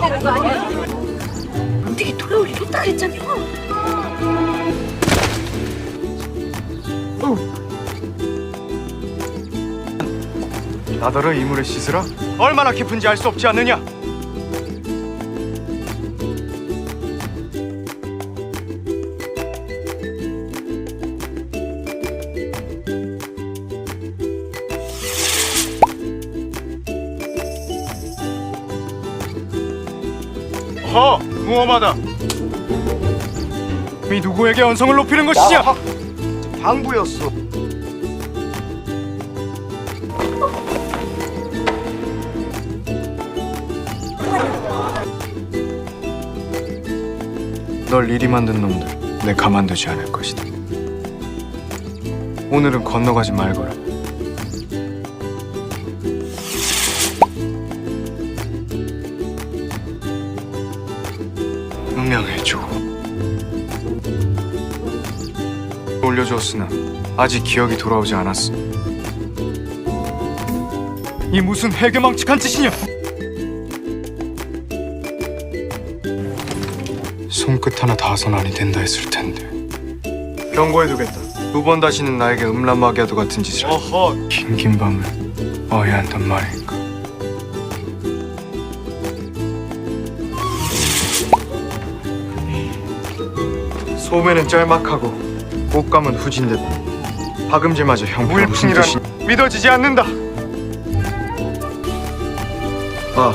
되는 거 아니야? 되게 돌아올 일 없다 그랬잖아. 나더러 이물을 씻으라? 얼마나 깊은지 알 수 없지 않느냐? 허! 무엄하다! 이 누구에게 언성을 높이는 것이냐? 방부였어. 널 이리 만든 놈들 내 가만두지 않을 것이다. 오늘은 건너가지 말거라. 올려주었으나 아직 기억이 돌아오지 않았어. 이 무슨 해괴망측한 짓이냐? 손끝 하나 닿아선 아니 된다 했을 텐데. 경고해두겠다. 두 번 다시는 나에게 음란 마귀와도 같은 짓을 어허. 긴긴 밤을 어야 한단 말인가? 소매는 짤막하고 옷감은 후진듯 박음질마저 형편없는 듯이 믿어지지 않는다 아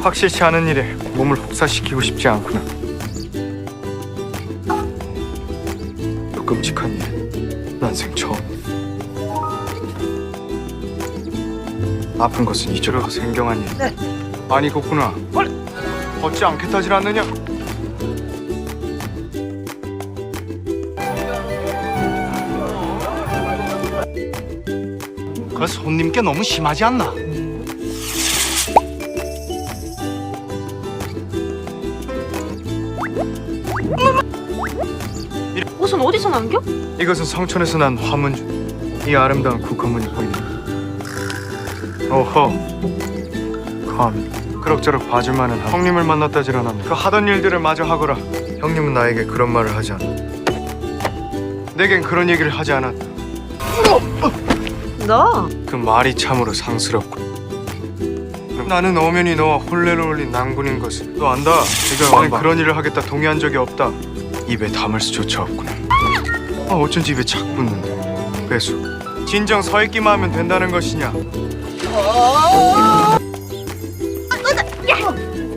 확실치 않은 일에 몸을 혹사시키고 싶지 않구나. 또 끔찍한 일, 난생 처음. 아픈 것은 이저로 생경한 일. 아니 그구나. 어찌 않겠다질 않느냐? 그 손님께 너무 심하지 않나? 옷은 어디서 남겨? 이것은 성촌에서 난 화문주. 이 아름다운 국화문이 보인다. 어허. 감히 그럭저럭 봐줄만은 한 형님을 않았네. 그 하던 일들을 마저 하거라. 형님은 나에게 그런 말을 하지 않아. 내겐 그런 얘기를 하지 않았다. 너그 말이 참으로 상스럽고. 나는 엄연히 너와 혼례를 올린 낭군인 것을 너 안다. 지금 나는 그런 일을 하겠다 동의한 적이 없다. 입에 담을 수조차 없구나. 아 어쩐지 입에 착 붙는데. 배수. 진정 서 있기만 하면 된다는 것이냐?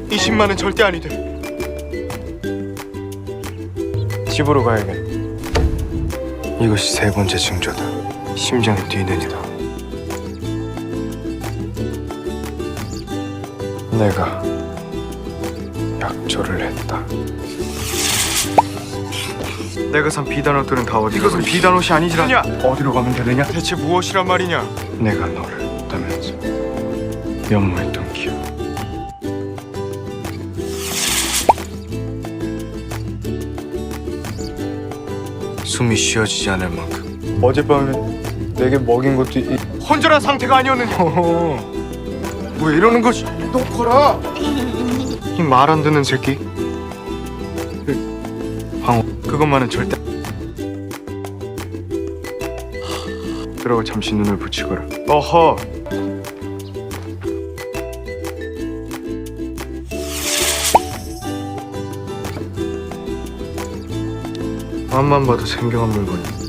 20만은 절대 아니 돼. 집으로 가야겠. 이것이 세 번째 징조다. 심장이 뛰는 이다. 내가 약조를 했다. 내가 산 비단 옷들은 다 어디 이것은 비단 옷이 아니지라 어디로 가면 되느냐? 대체 무엇이란 말이냐? 내가 너를 따면서 면모했던 기억 숨이 쉬어지지 않을 만큼 어젯밤에 내게 먹인 것도 이... 혼절한 상태가 아니었느냐? 왜 이러는 것이? 놓거라. 이 말 안 듣는 새끼. 그 방어 그것만은 절대. 그러고 잠시 눈을 붙이거라. 어허. 앞만 봐도 생경한 물건이. 그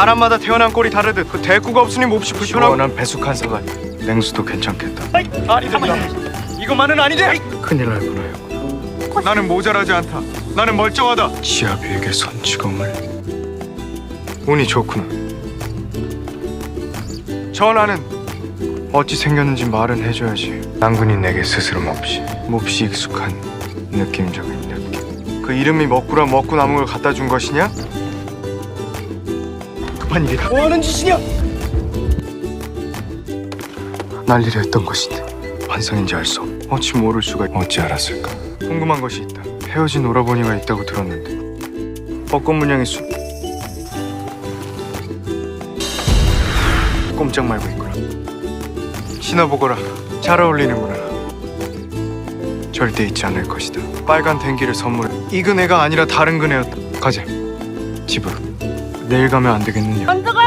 사람마다 태어난 꼴이 다르듯 그 대꾸가 없으니 몹시 불편하고 시원한 배숙한 사과. 냉수도 괜찮겠다. 아니 된다 이것만은 아니지. 큰일 날 뻔하였구나 나는 모자라지 않다. 나는 멀쩡하다. 시아비에게 손찌검을. 운이 좋구나. 전하는 어찌 생겼는지 말은 해줘야지. 낭군이 내게 스스럼 없이 몹시 익숙한 느낌적인 느낌 그 이름이 먹구라 남은 걸 갖다 준 것이냐? 급한 일이다 뭐하는 짓이냐? 난리를 했던 것인데 환상인지 알 수 없. 어찌 모를 수가 어찌 알았을까? 궁금한 것이 있다. 헤어진 오라버니가 있다고 들었는데 벚꽃 문양의 수 꼼짝 말고 있거라. 신어보거라. 잘 어울리는구나. 절대 잊지 않을 것이다. 빨간 댕기를 선물해. 이 그네가 아니라 다른 그네였다. 가자. 집으로. 내일 가면 안 되겠느냐? 원덕아!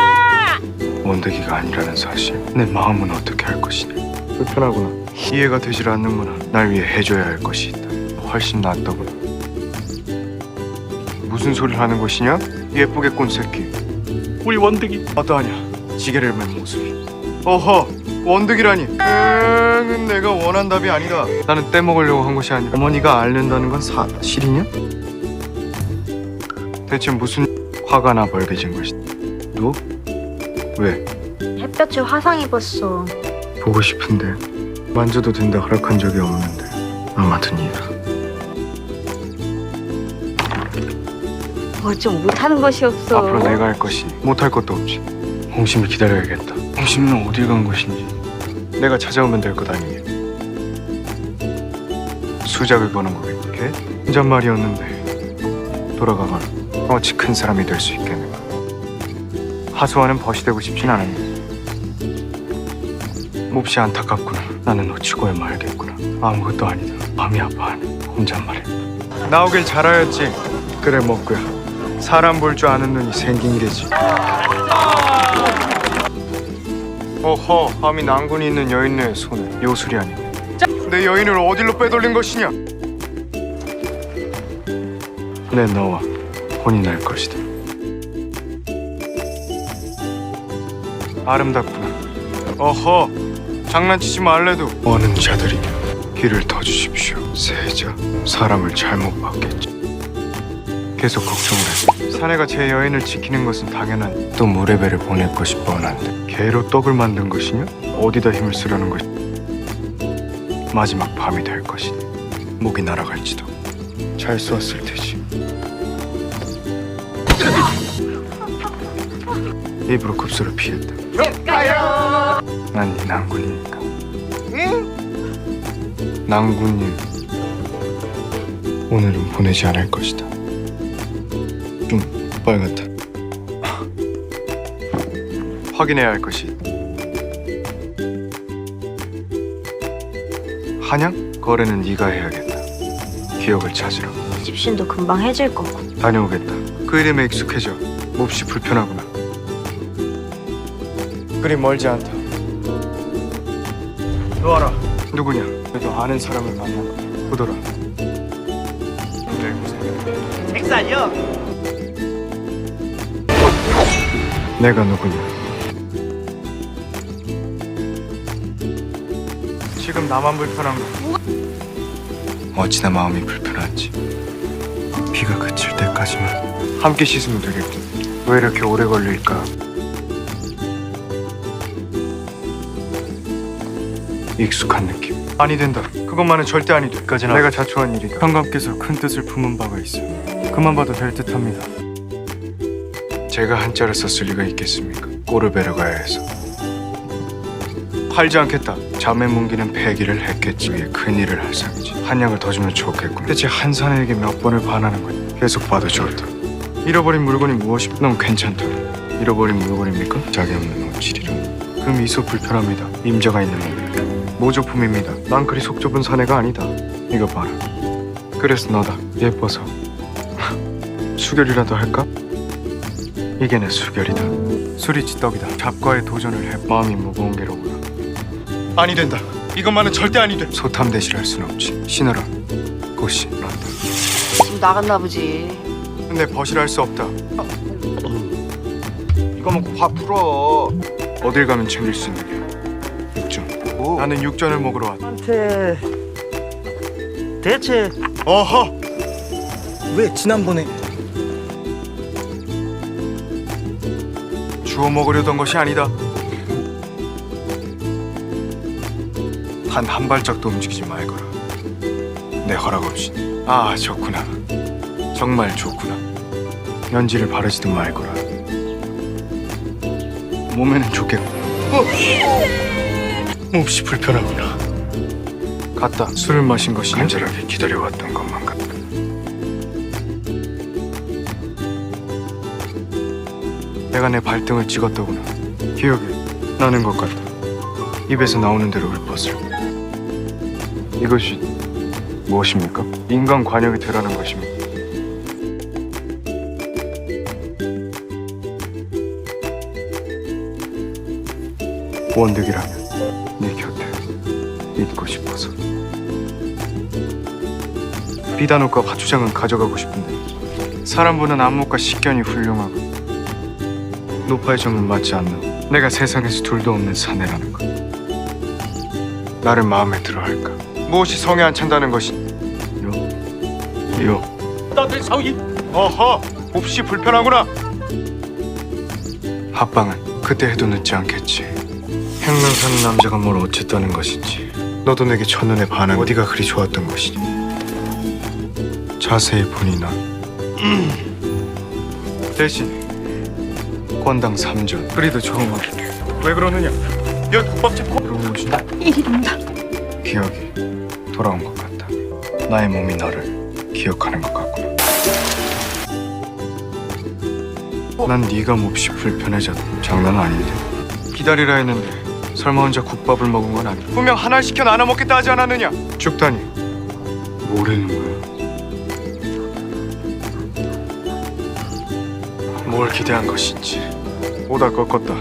원대기가 아니라는 사실. 내 마음은 어떻게 할 것이냐? 불편하구나. 이해가 되질 않는구나. 날 위해 해줘야 할 것이 있다. 훨씬 낫더구나. 무슨 소리를 하는 것이냐? 예쁘게 꼰 새끼. 우리 원득이 어떠하냐? 지게를 맨 모습이. 어허, 원득이라니. 응, 내가 원한 답이 아니다. 나는 떼먹으려고 한 것이 아니라 어머니가 앓는다는 건 사 실이냐? 대체 무슨 화가 나 벌개진 것이다. 너? 왜? 햇볕에 화상 입었어. 보고 싶은데 만져도 된다 허락한 적이 없는데 아무튼 이해라. 뭐좀 못하는 것이 없어. 앞으로 내가 할 것이 못할 것도 없지. 홍심을 기다려야겠다. 홍심은 어딜 간 것인지 내가 찾아오면 될 것 아니니. 수작을 거는 거겠지. 걔? 혼잣말이었는데 돌아가거라. 어찌 큰 사람이 될 수 있겠는가. 하수와는 벗이 되고 싶진 않은데 몹시 안타깝구나. 나는 놓치고야 말겠구나. 아무것도 아니다. 마음이 아파하네. 혼잣말을. 나오길 잘하였지. 그래 먹고야. 사람 볼 줄 아는 눈이 생긴 게지. 어허, 밤이 난군이 있는 여인의 손에 요술이 아니네. 내 여인을 어디로 빼돌린 것이냐? 내 너와 혼이 날 것이다. 아름답구나. 어허, 장난치지 말래도 어는 자들이 길을 더 주십시오. 세자, 사람을 잘못 봤겠지. 계속 걱정을 했어. 사내가 제 여인을 지키는 것은 당연한 또 배를 보낼 것이 뻔한데 개로 떡을 만든 것이냐? 어디다 힘을 쓰려는 것이 마지막 밤이 될 것이니 목이 날아갈지도 잘 쏘았을 테지 입으로 급소를 피했다 난네 낭군이니까 낭군님 오늘은 보내지 않을 것이다 좀 빨갛다. 확인해야 할 것이. 있다. 한양 거래는 네가 해야겠다. 기억을 찾으라. 집신도 금방 해질 거고. 다녀오겠다. 그 이름에 익숙해져. 몹시 불편하구나. 그리 멀지 않다. 너 알아. 누구냐? 그래도 아는 사람을 만나. 보더라. 백살이요 내가 누구냐? 지금 나만 불편한 거. 어찌나 마음이 불편한지. 비가 그칠 때까지만 함께 씻으면 되겠군. 왜 이렇게 오래 걸릴까? 익숙한 느낌. 아니 된다. 그것만은 절대 아니 돼. 까지나 내가 자초한 일이다. 현감께서 큰 뜻을 품은 바가 있어. 그만 봐도 될 듯합니다. 제가 한자를 썼을 리가 있겠습니까? 꼬르베르 가야 해서 팔지 않겠다 잠에 뭉기는 폐기를 했겠지 위에 큰일을 할 상이지 한약을 더 주면 좋겠군 대체 한 사내에게 몇 번을 반하는 거야 계속 봐도 좋다 잃어버린 물건이 무엇이 넌 괜찮다 잃어버린 물건입니까? 자기 없는 옷질이라 그 미소 불편합니다 임자가 있는 놈 모조품입니다 난 그리 속 좁은 사내가 아니다 이거 봐라 그래서 너다 예뻐서 수결이라도 할까? 이게 내 수결이다. 술이 찌떡이다. 잡과의 도전을 해 마음이 무거운 게로구나. 아니 된다. 이것만은 절대 아니 돼. 소탐 대실 할 순 없지. 신어라. 곧시 난다. 지금 나갔나 보지. 내 버실할 수 없다. 이거 먹고 화 풀어 어딜 가면 챙길 수 있는 게 오. 나는 육전을 먹으러 왔다. 한테 대체 어허. 왜 지난번에 주워 먹으려던 것이 아니다. 단 한 발짝도 움직이지 말거라. 내 허락 없이. 아 좋구나. 정말 좋구나. 연지를 바르지도 말거라. 몸에는 좋겠고. 어! 몹시 불편하구나. 갔다 술을 마신 것이 간절하게 기다려왔던 것만 같다. 내가 내 발등을 찍었더구나. 기억이 나는 것 같다. 입에서 나오는 대로 읊었을 이것이 무엇입니까? 인간 관역이 되라는 것입니까? 원득이라면 비단옷과 화투장은 가져가고 싶은데 사람 보는 안목과 식견이 훌륭하고 노파의 정은 맞지 않는 내가 세상에서 둘도 없는 사내라는 것. 나를 마음에 들어 할까? 무엇이 성에 안 찬다는 것이? 요, 요. 나들 사위 어허 몹시 불편하구나. 합방은 그때 해도 늦지 않겠지. 행랑 사는 남자가 뭘 어쨌다는 것인지. 너도 내게 첫눈에 반한 어디가 그리 좋았던 것이니 자세히 보니 넌 대신 권당 3전. 그리도 좋으면 왜 그러느냐? 여기 국밥집 코 그러고 오신 일입니다. 기억이 돌아온 것 같다. 나의 몸이 너를 기억하는 것 같구나 난 네가 몹시 불편해졌다 장난 아닌데. 기다리라 했는데 설마 혼자 국밥을 먹은 건 아니야? 분명 하나 시켜 나눠 먹겠다 하지 않았느냐? 죽다니. 모르는 거야 뭘 기대한 것인지 오다 꺾었다.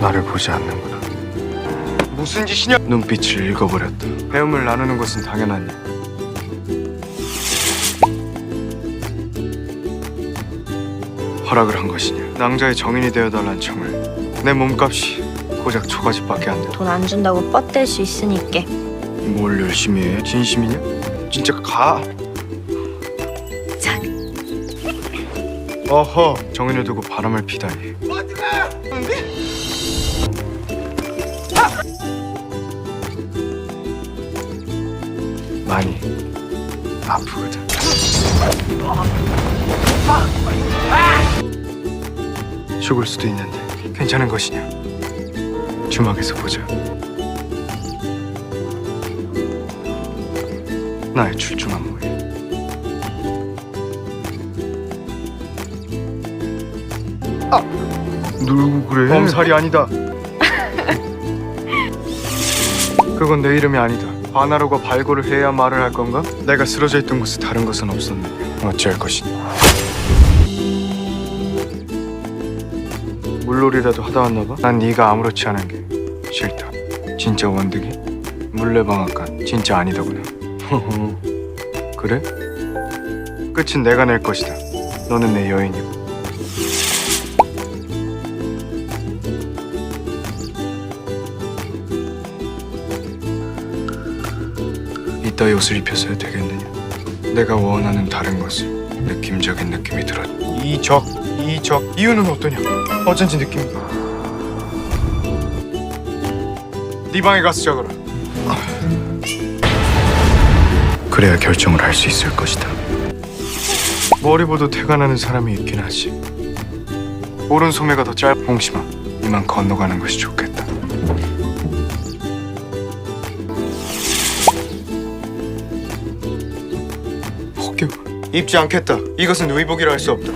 나를 보지 않는구나. 무슨 짓이냐? 눈빛을 읽어버렸다. 배움을 나누는 것은 당연한 일 허락을 한 것이냐? 낭자의 정인이 되어달란 청을 내 몸값이 고작 초가집밖에 안돼뭘 돈안 준다고 뻗댈 수 있으니까. 열심히 해? 진심이냐? 진짜 가 어허 정인을 두고 바람을 피다니. 많이 아프거든. 죽을 수도 있는데 괜찮은 것이냐? 주막에서 보자. 나의 출중한 누구 그래? 범살이 아니다. 그건 내 이름이 아니다. 바나로가 발굴을 해야 말을 할 건가? 내가 쓰러져 있던 곳에 다른 것은 없었네. 어찌할 것이니? 물놀이라도 하다 왔나 봐. 난 네가 아무렇지 않은 게 싫다. 진짜 원득이? 물레방앗간 진짜 아니더구나. 그래? 끝은 내가 낼 것이다. 너는 내 여인이고. 이따위 옷을 입혀서야 되겠느냐? 내가 원하는 다른 것을 느낌적인 느낌이 들어. 이적, 이적. 이유는 어떠냐? 어쩐지 느낌이. 네 방에 가서 적어라. 그래야 결정을 할 수 있을 것이다. 머리 보도 태가 나는 사람이 있긴 하지. 오른 소매가 더 짧. 홍심아, 이만 건너가는 것이 좋겠다. 입지 않겠다. 이것은 의복이라 할 수 없다.